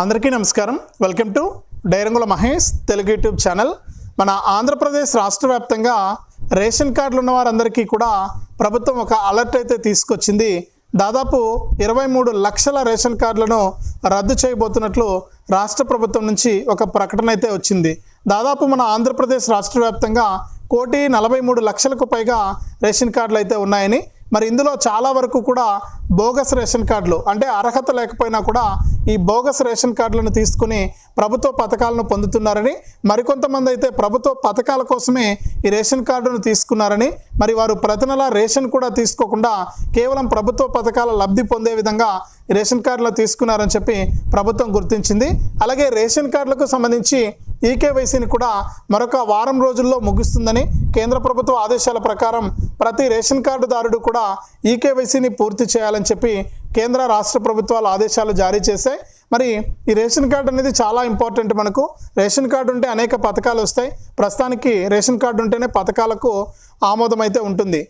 అందరికీ నమస్కారం. Welcome to డైరంగుల మహేష్ తెలుగు యూట్యూబ్ ఛానల్. మన ఆంధ్రప్రదేశ్ రాష్ట్ర వ్యాప్తంగా రేషన్ కార్డులు ఉన్న వారందరికీ కూడా ప్రభుత్వం ఒక అలర్ట్ అయితే తీసుకొచ్చింది. దాదాపు ఇరవై మూడు లక్షల రేషన్ కార్డులను రద్దు చేయబోతున్నట్లు రాష్ట్ర ప్రభుత్వం నుంచి ఒక ప్రకటన అయితే వచ్చింది. దాదాపు మన ఆంధ్రప్రదేశ్ రాష్ట్ర వ్యాప్తంగా కోటి నలభై మూడు లక్షలకు పైగా రేషన్ కార్డులు అయితే ఉన్నాయని మరి ఇందులో చాలా వరకు కూడా బోగస్ రేషన్ కార్డులు అంటే అర్హత లేకపోయినా కూడా ఈ బోగస్ రేషన్ కార్డులను తీసుకుని ప్రభుత్వ పథకాలను పొందుతున్నారని మరికొంతమంది అయితే ప్రభుత్వ పథకాల కోసమే ఈ రేషన్ కార్డును తీసుకున్నారని మరి వారు ప్రతి నెల రేషన్ కూడా తీసుకోకుండా కేవలం ప్రభుత్వ పథకాల లబ్ధి పొందే విధంగా రేషన్ కార్డులు తీసుకున్నారని చెప్పి ప్రభుత్వం గుర్తించింది. అలాగే రేషన్ కార్డులకు సంబంధించి ఈకేవైసీని కూడా మరొక వారం రోజుల్లో ముగుస్తుందని కేంద్ర ప్రభుత్వ ఆదేశాల ప్రకారం ప్రతి రేషన్ కార్డుదారుడు కూడా ఈకేవైసీని పూర్తి చేయాలని చెప్పి కేంద్ర రాష్ట్ర ప్రభుత్వాలు ఆదేశాలు జారీ చేశాయి. మరి ఈ రేషన్ కార్డు అనేది చాలా ఇంపార్టెంట్ మనకు. రేషన్ కార్డు ఉంటే అనేక పథకాలు వస్తాయి. ప్రస్తుతానికి రేషన్ కార్డు ఉంటేనే పథకాలకు ఆమోదం అయితే ఉంటుంది.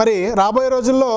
మరి రాబోయే రోజుల్లో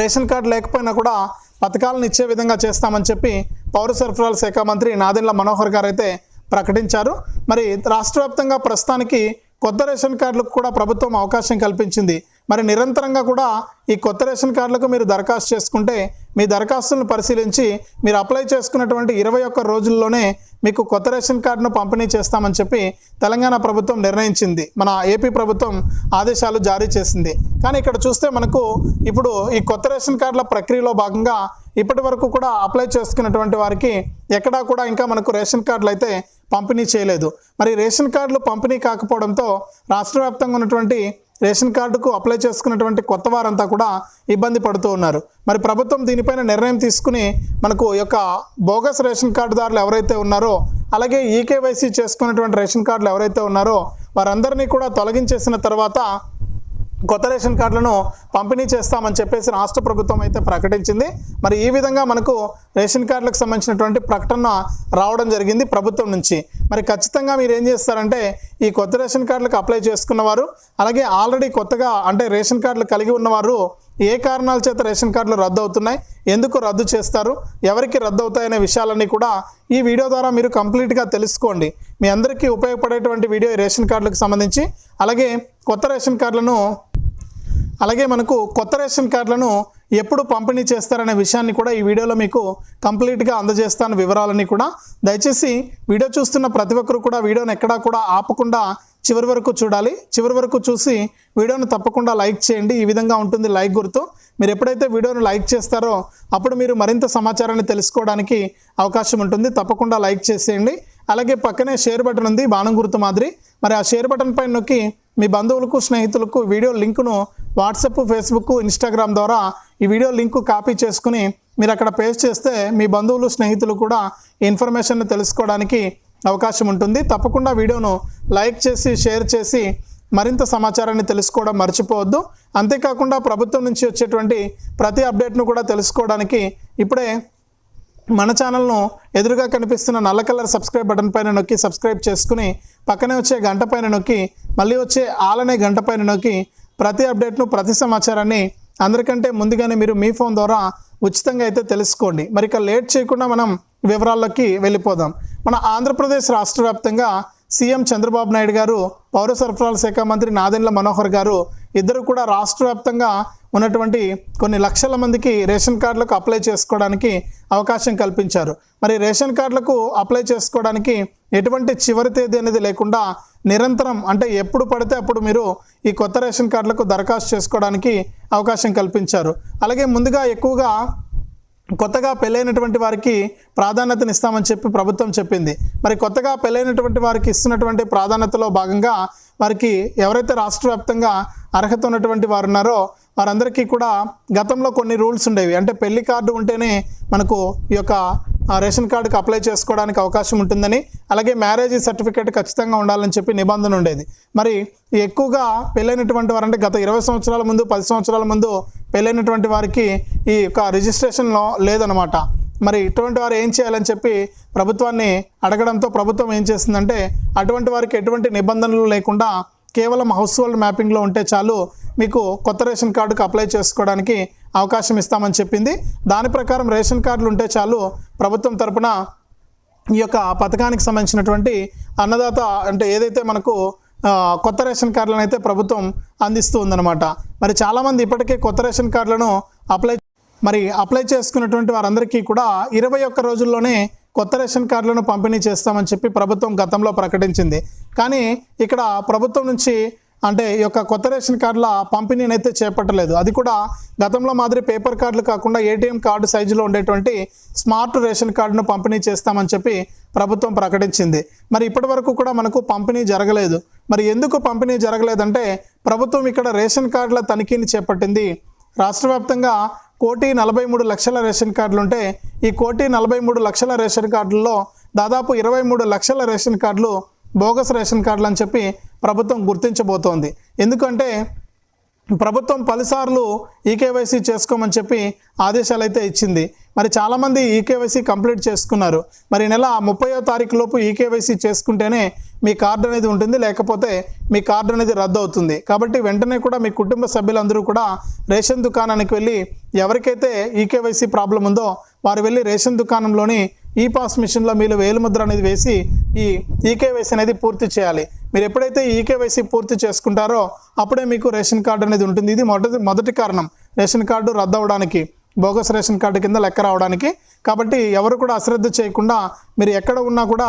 రేషన్ కార్డు లేకపోయినా కూడా పథకాలను ఇచ్చే విధంగా చేస్తామని చెప్పి పౌర సరఫరాల శాఖ మంత్రి నాదెండ్ల మనోహర్ గారు అయితే ప్రకటించారు. మరి రాష్ట్ర వ్యాప్తంగా ప్రస్తుతానికి కొత్త రేషన్ కార్డులకు కూడా ప్రభుత్వం అవకాశం కల్పించింది. మరి నిరంతరంగా కూడా ఈ కొత్త రేషన్ కార్డులకు మీరు దరఖాస్తు చేసుకుంటే మీ దరఖాస్తులను పరిశీలించి మీరు అప్లై చేసుకున్నటువంటి ఇరవై ఒక్క రోజుల్లోనే మీకు కొత్త రేషన్ కార్డును పంపిణీ చేస్తామని చెప్పి తెలంగాణ ప్రభుత్వం నిర్ణయించింది. మన ఏపీ ప్రభుత్వం ఆదేశాలు జారీ చేసింది. కానీ ఇక్కడ చూస్తే మనకు ఇప్పుడు ఈ కొత్త రేషన్ కార్డుల ప్రక్రియలో భాగంగా ఇప్పటి వరకు కూడా అప్లై చేసుకున్నటువంటి వారికి ఎక్కడా కూడా ఇంకా మనకు రేషన్ కార్డులు అయితే పంపిణీ చేయలేదు. మరి రేషన్ కార్డులు పంపిణీ కాకపోవడంతో రాష్ట్ర వ్యాప్తంగా ఉన్నటువంటి రేషన్ కార్డుకు అప్లై చేసుకున్నటువంటి కొత్త వారంతా కూడా ఇబ్బంది పడుతూ ఉన్నారు. మరి ప్రభుత్వం దీనిపైన నిర్ణయం తీసుకుని మనకు యొక్క బోగస్ రేషన్ కార్డుదారులు ఎవరైతే ఉన్నారో అలాగే ఈకేవైసీ చేసుకున్నటువంటి రేషన్ కార్డులు ఎవరైతే ఉన్నారో వారందరినీ కూడా తొలగించేసిన తర్వాత కొత్త రేషన్ కార్డులను పంపిణీ చేస్తామని చెప్పేసి రాష్ట్ర ప్రభుత్వం అయితే ప్రకటించింది. మరి ఈ విధంగా మనకు రేషన్ కార్డులకు సంబంధించినటువంటి ప్రకటన రావడం జరిగింది ప్రభుత్వం నుంచి. మరి ఖచ్చితంగా మీరు ఏం చేస్తారంటే ఈ కొత్త రేషన్ కార్డులకు అప్లై చేసుకున్నవారు అలాగే ఆల్రెడీ కొత్తగా అంటే రేషన్ కార్డులు కలిగి ఉన్నవారు ఏ కారణాల చేత రేషన్ కార్డులు రద్దు అవుతున్నాయి ఎందుకు రద్దు చేస్తారు ఎవరికి రద్దు అవుతాయనే విషయాలన్నీ కూడా ఈ వీడియో ద్వారా మీరు కంప్లీట్గా తెలుసుకోండి. మీ అందరికీ ఉపయోగపడేటువంటి వీడియో ఈ రేషన్ కార్డులకు సంబంధించి అలాగే కొత్త రేషన్ కార్డులను అలాగే మనకు కొత్త రేషన్ కార్డులను ఎప్పుడు పంపిణీ చేస్తారనే విషయాన్ని కూడా ఈ వీడియోలో మీకు కంప్లీట్గా అందజేస్తాను వివరాలని కూడా. దయచేసి వీడియో చూస్తున్న ప్రతి ఒక్కరు కూడా వీడియోని ఎక్కడా కూడా ఆపకుండా చివరి వరకు చూడాలి. చివరి వరకు చూసి వీడియోను తప్పకుండా లైక్ చేయండి. ఈ విధంగా ఉంటుంది లైక్ గుర్తు. మీరు ఎప్పుడైతే వీడియోను లైక్ చేస్తారో అప్పుడు మీరు మరింత సమాచారాన్ని తెలుసుకోవడానికి అవకాశం ఉంటుంది. తప్పకుండా లైక్ చేసేయండి. అలాగే పక్కనే షేర్ బటన్ ఉంది బాణం గుర్తు మాదిరి. మరి ఆ షేర్ బటన్ పైన నొక్కి మీ బంధువులకు స్నేహితులకు వీడియో లింకును వాట్సప్ ఫేస్బుక్ ఇన్స్టాగ్రామ్ ద్వారా ఈ వీడియో లింకు కాపీ చేసుకుని మీరు అక్కడ పేస్ట్ చేస్తే మీ బంధువులు స్నేహితులు కూడా ఇన్ఫర్మేషన్ తెలుసుకోవడానికి అవకాశం ఉంటుంది. తప్పకుండా వీడియోను లైక్ చేసి షేర్ చేసి మరింత సమాచారాన్ని తెలుసుకోవడం మర్చిపోవద్దు. అంతేకాకుండా ప్రభుత్వం నుంచి వచ్చేటువంటి ప్రతి అప్డేట్ను కూడా తెలుసుకోవడానికి ఇప్పుడే మన ఛానల్ను ఎదురుగా కనిపిస్తున్న నల్ల కలర్ సబ్స్క్రైబ్ బటన్ పైన నొక్కి సబ్స్క్రైబ్ చేసుకుని పక్కనే వచ్చే గంట పైన నొక్కి మళ్ళీ వచ్చే ఆలనే గంట పైన నొక్కి ప్రతి అప్డేట్ను ప్రతి సమాచారాన్ని అందరికంటే ముందుగానే మీరు మీ ఫోన్ ద్వారా ఉచితంగా అయితే తెలుసుకోండి. మరి ఇక లేట్ చేయకుండా మనం వివరాల్లోకి వెళ్ళిపోదాం. మన ఆంధ్రప్రదేశ్ రాష్ట్ర వ్యాప్తంగా సీఎం చంద్రబాబు నాయుడు గారు పౌర సరఫరాల శాఖ మంత్రి నాదెండ్ల మనోహర్ గారు ఇద్దరు కూడా రాష్ట్ర వ్యాప్తంగా ఉన్నటువంటి కొన్ని లక్షల మందికి రేషన్ కార్డులకు అప్లై చేసుకోవడానికి అవకాశం కల్పించారు. మరి రేషన్ కార్డులకు అప్లై చేసుకోవడానికి ఎటువంటి చివరి తేదీ అనేది లేకుండా నిరంతరం అంటే ఎప్పుడు పడితే అప్పుడు మీరు ఈ కొత్త రేషన్ కార్డులకు దరఖాస్తు చేసుకోవడానికి అవకాశం కల్పించారు. అలాగే ముందుగా ఎక్కువగా కొత్తగా పెళ్ళైనటువంటి వారికి ప్రాధాన్యతను ఇస్తామని చెప్పి ప్రభుత్వం చెప్పింది. మరి కొత్తగా పెళ్ళైనటువంటి వారికి ఇస్తున్నటువంటి ప్రాధాన్యతలో భాగంగా వారికి ఎవరైతే రాష్ట్ర వ్యాప్తంగా అర్హత ఉన్నటువంటి వారు ఉన్నారో వారందరికీ కూడా గతంలో కొన్ని రూల్స్ ఉండేవి. అంటే పెళ్ళి కార్డు ఉంటేనే మనకు ఈ యొక్క రేషన్ కార్డుకి అప్లై చేసుకోవడానికి అవకాశం ఉంటుందని అలాగే మ్యారేజ్ సర్టిఫికేట్ ఖచ్చితంగా ఉండాలని చెప్పి నిబంధన ఉండేది. మరి ఎక్కువగా పెళ్ళైనటువంటి వారంటే గత ఇరవై సంవత్సరాల ముందు పది సంవత్సరాల ముందు పెళ్ళైనటువంటి వారికి ఈ యొక్క రిజిస్ట్రేషన్లో లేదనమాట. మరి ఇటువంటి వారు ఏం చేయాలని చెప్పి ప్రభుత్వాన్ని అడగడంతో ప్రభుత్వం ఏం చేసిందంటే అటువంటి వారికి ఎటువంటి నిబంధనలు లేకుండా కేవలం హౌస్ హోల్డ్ మ్యాపింగ్లో ఉంటే చాలు మీకు కొత్త రేషన్ కార్డుకు అప్లై చేసుకోవడానికి అవకాశం ఇస్తామని చెప్పింది. దాని ప్రకారం రేషన్ కార్డులు ఉంటే చాలు ప్రభుత్వం తరపున ఈ యొక్క పథకానికి సంబంధించినటువంటి అన్నదాత అంటే ఏదైతే మనకు కొత్త రేషన్ కార్డులను అయితే ప్రభుత్వం అందిస్తూ ఉందన్నమాట. మరి చాలామంది ఇప్పటికే కొత్త రేషన్ కార్డులను అప్లై మరి అప్లై చేసుకున్నటువంటి వారందరికీ కూడా ఇరవై ఒక్క రోజుల్లోనే కొత్త రేషన్ కార్డులను పంపిణీ చేస్తామని చెప్పి ప్రభుత్వం గతంలో ప్రకటించింది. కానీ ఇక్కడ ప్రభుత్వం నుంచి అంటే ఈ యొక్క కొత్త రేషన్ కార్డుల పంపిణీని అయితే చేపట్టలేదు. అది కూడా గతంలో మాదిరి పేపర్ కార్డులు కాకుండా ఏటీఎం కార్డు సైజులో ఉండేటువంటి స్మార్ట్ రేషన్ కార్డును పంపిణీ చేస్తామని చెప్పి ప్రభుత్వం ప్రకటించింది. మరి ఇప్పటి వరకు కూడా మనకు పంపిణీ జరగలేదు. మరి ఎందుకు పంపిణీ జరగలేదంటే ప్రభుత్వం ఇక్కడ రేషన్ కార్డుల తనిఖీని చేపట్టింది. రాష్ట్ర వ్యాప్తంగా కోటి నలభై మూడు లక్షల రేషన్ కార్డులు ఉంటే ఈ కోటి నలభై మూడు లక్షల రేషన్ కార్డుల్లో దాదాపు ఇరవై మూడు లక్షల రేషన్ కార్డులు బోగస్ రేషన్ కార్డులు అని చెప్పి ప్రభుత్వం గుర్తించబోతోంది. ఎందుకంటే ప్రభుత్వం పలుసార్లు ఈకేవైసీ చేసుకోమని చెప్పి ఆదేశాలు అయితే ఇచ్చింది. మరి చాలామంది ఈకేవైసీ కంప్లీట్ చేసుకున్నారు. మరి నెల ముప్పయో తారీఖు లోపు ఈకేవైసీ చేసుకుంటేనే మీ కార్డు అనేది ఉంటుంది లేకపోతే మీ కార్డు అనేది రద్దు అవుతుంది కాబట్టి వెంటనే కూడా మీ కుటుంబ సభ్యులందరూ కూడా రేషన్ దుకాణానికి వెళ్ళి ఎవరికైతే ఈకేవైసీ ప్రాబ్లం ఉందో వారు వెళ్ళి రేషన్ దుకాణంలోని ఈ పాస్ మిషన్లో మీరు వేలుముద్ర అనేది వేసి ఈ ఈకేవైసీ అనేది పూర్తి చేయాలి. మీరు ఎప్పుడైతే ఈ ఈకేవైసీ పూర్తి చేసుకుంటారో అప్పుడే మీకు రేషన్ కార్డు అనేది ఉంటుంది. ఇది మొదటి మొదటి కారణం. రేషన్ కార్డు రద్దు అవ్వడానికి బోగస్ రేషన్ కార్డు కింద లెక్క రావడానికి. కాబట్టి ఎవరు కూడా అశ్రద్ధ చేయకుండా మీరు ఎక్కడ ఉన్నా కూడా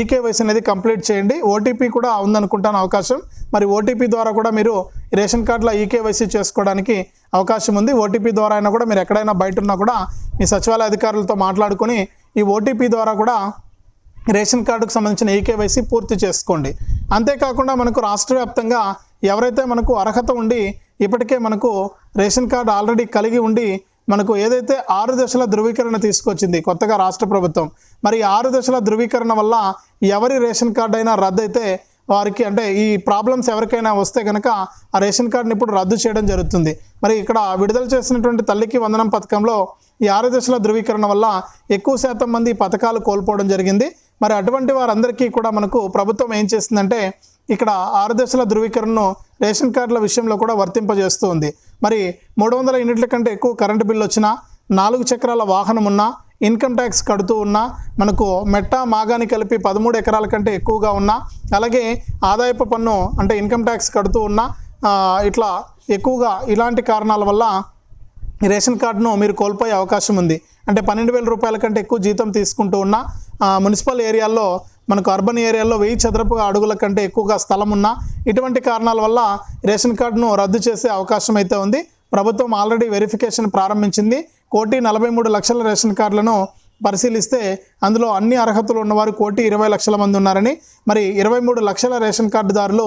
ఈకేవైసీ అనేది కంప్లీట్ చేయండి. ఓటీపీ కూడా ఉందనుకుంటాను అవకాశం. మరి ఓటీపీ ద్వారా కూడా మీరు రేషన్ కార్డులో ఈకేవైసీ చేసుకోవడానికి అవకాశం ఉంది. ఓటీపీ ద్వారా అయినా కూడా మీరు ఎక్కడైనా బయట ఉన్నా కూడా మీ సచివాలయ అధికారులతో మాట్లాడుకొని ఈ ఓటీపీ ద్వారా కూడా రేషన్ కార్డుకు సంబంధించిన ఈకేవైసీ పూర్తి చేసుకోండి. అంతేకాకుండా మనకు రాష్ట్ర వ్యాప్తంగా ఎవరైతే మనకు అర్హత ఉండి ఇప్పటికే మనకు రేషన్ కార్డు ఆల్రెడీ కలిగి ఉండి మనకు ఏదైతే ఆరు దశల ధృవీకరణ తీసుకొచ్చింది కొత్తగా రాష్ట్ర ప్రభుత్వం మరి ఆరు దశల ధృవీకరణ వల్ల ఎవరి రేషన్ కార్డు అయినా రద్దు అయితే వారికి అంటే ఈ ప్రాబ్లమ్స్ ఎవరికైనా వస్తే కనుక ఆ రేషన్ కార్డుని ఇప్పుడు రద్దు చేయడం జరుగుతుంది. మరి ఇక్కడ విడుదల చేసినటువంటి తల్లికి వందనం పథకంలో ఈ ఆరు దశల ధృవీకరణ వల్ల ఎక్కువ శాతం మంది పథకాలు కోల్పోవడం జరిగింది. మరి అటువంటి వారందరికీ కూడా మనకు ప్రభుత్వం ఏం చేస్తుందంటే ఇక్కడ ఆరు దశల ధృవీకరణను రేషన్ కార్డుల విషయంలో కూడా వర్తింపజేస్తుంది మరి మూడు వందల యూనిట్ల కంటే ఎక్కువ కరెంటు బిల్లు వచ్చినా నాలుగు చక్రాల వాహనం ఉన్నా ఇన్కమ్ ట్యాక్స్ కడుతూ ఉన్నా మనకు మెట్ట మాగాని కలిపి పదమూడు ఎకరాల కంటే ఎక్కువగా ఉన్నా అలాగే ఆదాయపు పన్ను అంటే ఇన్కమ్ ట్యాక్స్ కడుతూ ఉన్నా ఇట్లా ఎక్కువగా ఇలాంటి కారణాల వల్ల రేషన్ కార్డును మీరు కోల్పోయే అవకాశం ఉంది. అంటే పన్నెండు వేల రూపాయల కంటే ఎక్కువ జీతం తీసుకుంటూ ఉన్న మున్సిపల్ ఏరియాల్లో మనకు అర్బన్ ఏరియాల్లో వెయ్యి చదరపు అడుగుల కంటే ఎక్కువగా స్థలం ఉన్నా ఇటువంటి కారణాల వల్ల రేషన్ కార్డును రద్దు చేసే అవకాశం అయితే ఉంది. ప్రభుత్వం ఆల్రెడీ వెరిఫికేషన్ ప్రారంభించింది. కోటి నలభై మూడు లక్షల రేషన్ కార్డులను పరిశీలిస్తే అందులో అన్ని అర్హతలు ఉన్నవారు కోటి ఇరవై లక్షల మంది ఉన్నారని మరి ఇరవై మూడు లక్షల రేషన్ కార్డుదారులు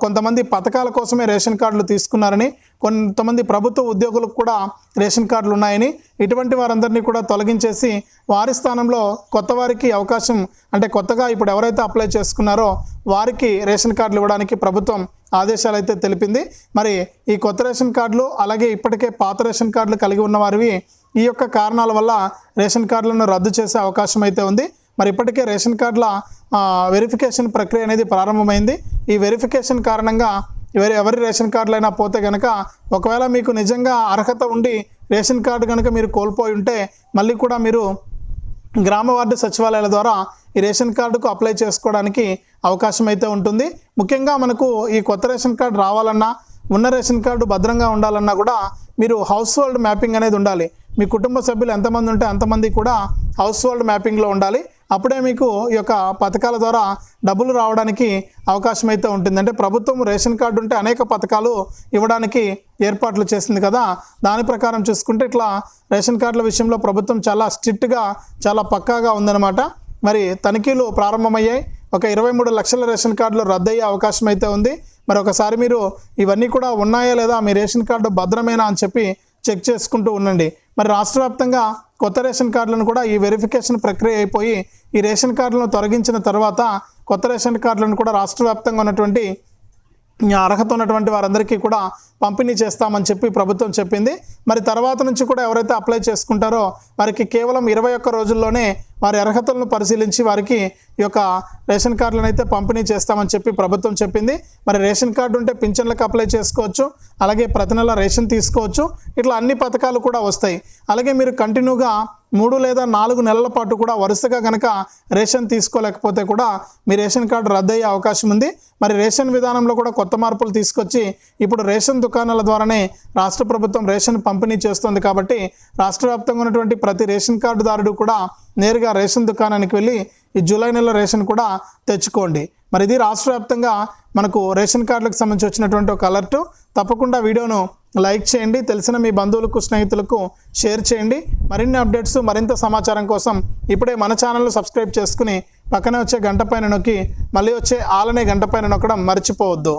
కొంతమంది పథకాల కోసమే రేషన్ కార్డులు తీసుకున్నారని కొంతమంది ప్రభుత్వ ఉద్యోగులకు కూడా రేషన్ కార్డులు ఉన్నాయని ఇటువంటి వారందరినీ కూడా తొలగించేసి వారి స్థానంలో కొత్త వారికి అవకాశం అంటే కొత్తగా ఇప్పుడు ఎవరైతే అప్లై చేసుకున్నారో వారికి రేషన్ కార్డులు ఇవ్వడానికి ప్రభుత్వం ఆదేశాలు అయితే తెలిపింది. మరి ఈ కొత్త రేషన్ కార్డులు అలాగే ఇప్పటికే పాత రేషన్ కార్డులు కలిగి ఉన్న వారివి ఈ యొక్క కారణాల వల్ల రేషన్ కార్డులను రద్దు చేసే అవకాశం అయితే ఉంది. మరి ఇప్పటికే రేషన్ కార్డుల వెరిఫికేషన్ ప్రక్రియ అనేది ప్రారంభమైంది. ఈ వెరిఫికేషన్ కారణంగా ఎవరి ఎవరి రేషన్ కార్డులైనా పోతే కనుక ఒకవేళ మీకు నిజంగా అర్హత ఉండి రేషన్ కార్డు కనుక మీరు కోల్పోయి ఉంటే మళ్ళీ కూడా మీరు గ్రామ వార్డు సచివాలయాల ద్వారా ఈ రేషన్ కార్డుకు అప్లై చేసుకోవడానికి అవకాశం అయితే ఉంటుంది. ముఖ్యంగా మనకు ఈ కొత్త రేషన్ కార్డు రావాలన్నా ఉన్న రేషన్ కార్డు భద్రంగా ఉండాలన్నా కూడా మీరు హౌస్ హోల్డ్ మ్యాపింగ్ అనేది ఉండాలి. మీ కుటుంబ సభ్యులు ఎంతమంది ఉంటే అంతమంది కూడా హౌస్ హోల్డ్ మ్యాపింగ్లో ఉండాలి. అప్పుడే మీకు ఈ యొక్క పథకాల ద్వారా డబ్బులు రావడానికి అవకాశం అయితే ఉంటుంది. అంటే ప్రభుత్వం రేషన్ కార్డు ఉంటే అనేక పథకాలు ఇవ్వడానికి ఏర్పాట్లు చేసింది కదా. దాని ప్రకారం చూసుకుంటే ఇట్లా రేషన్ కార్డుల విషయంలో ప్రభుత్వం చాలా స్ట్రిక్ట్గా చాలా పక్కాగా ఉందన్నమాట. మరి తనిఖీలు ప్రారంభమయ్యాయి. ఒక ఇరవై మూడు లక్షల రేషన్ కార్డులు రద్దయ్యే అవకాశం అయితే ఉంది. మరి ఒకసారి మీరు ఇవన్నీ కూడా ఉన్నాయా లేదా? మీ రేషన్ కార్డు భద్రమేనా అని చెప్పి చెక్ చేసుకుంటూ ఉండండి. మరి రాష్ట్ర వ్యాప్తంగా కొత్త రేషన్ కార్డులను కూడా ఈ వెరిఫికేషన్ ప్రక్రియ అయిపోయి ఈ రేషన్ కార్డులను తొలగించిన తర్వాత కొత్త రేషన్ కార్డులను కూడా రాష్ట్ర వ్యాప్తంగా ఉన్నటువంటి అర్హత ఉన్నటువంటి వారందరికీ కూడా పంపిణీ చేస్తామని చెప్పి ప్రభుత్వం చెప్పింది. మరి తర్వాత నుంచి కూడా ఎవరైతే అప్లై చేసుకుంటారో వారికి కేవలం ఇరవై ఒక్క రోజుల్లోనే వారి అర్హతలను పరిశీలించి వారికి ఈ యొక్క రేషన్ కార్డులను అయితే పంపిణీ చేస్తామని చెప్పి ప్రభుత్వం చెప్పింది. మరి రేషన్ కార్డు ఉంటే పింఛన్లకు అప్లై చేసుకోవచ్చు. అలాగే ప్రతి నెల రేషన్ తీసుకోవచ్చు. ఇట్లా అన్ని పథకాలు కూడా వస్తాయి. అలాగే మీరు కంటిన్యూగా మూడు లేదా నాలుగు నెలల పాటు కూడా వరుసగా కనుక రేషన్ తీసుకోలేకపోతే కూడా మీ రేషన్ కార్డు రద్దయ్యే అవకాశం ఉంది. మరి రేషన్ విధానంలో కూడా కొత్త మార్పులు తీసుకొచ్చి ఇప్పుడు రేషన్ దుకాణాల ద్వారానే రాష్ట్ర ప్రభుత్వం రేషన్ పంపిణీ చేస్తుంది కాబట్టి రాష్ట్ర వ్యాప్తంగా ఉన్నటువంటి ప్రతి రేషన్ కార్డుదారుడు కూడా నేరుగా రేషన్ దుకాణానికి వెళ్ళి ఈ జూలై నెల రేషన్ కూడా తెచ్చుకోండి. మరి ఇది రాష్ట్ర వ్యాప్తంగా మనకు రేషన్ కార్డులకు సంబంధించి వచ్చినటువంటి ఒక అలర్టు. తప్పకుండా వీడియోను లైక్ చేయండి తెలిసిన మీ బంధువులకు స్నేహితులకు షేర్ చేయండి. మరిన్ని అప్డేట్స్ మరింత సమాచారం కోసం ఇప్పుడే మన ఛానల్ను సబ్స్క్రైబ్ చేసుకుని పక్కనే వచ్చే గంట పైన నొక్కి మళ్ళీ వచ్చే ఆలనే గంట పైన నొక్కడం మర్చిపోవద్దు.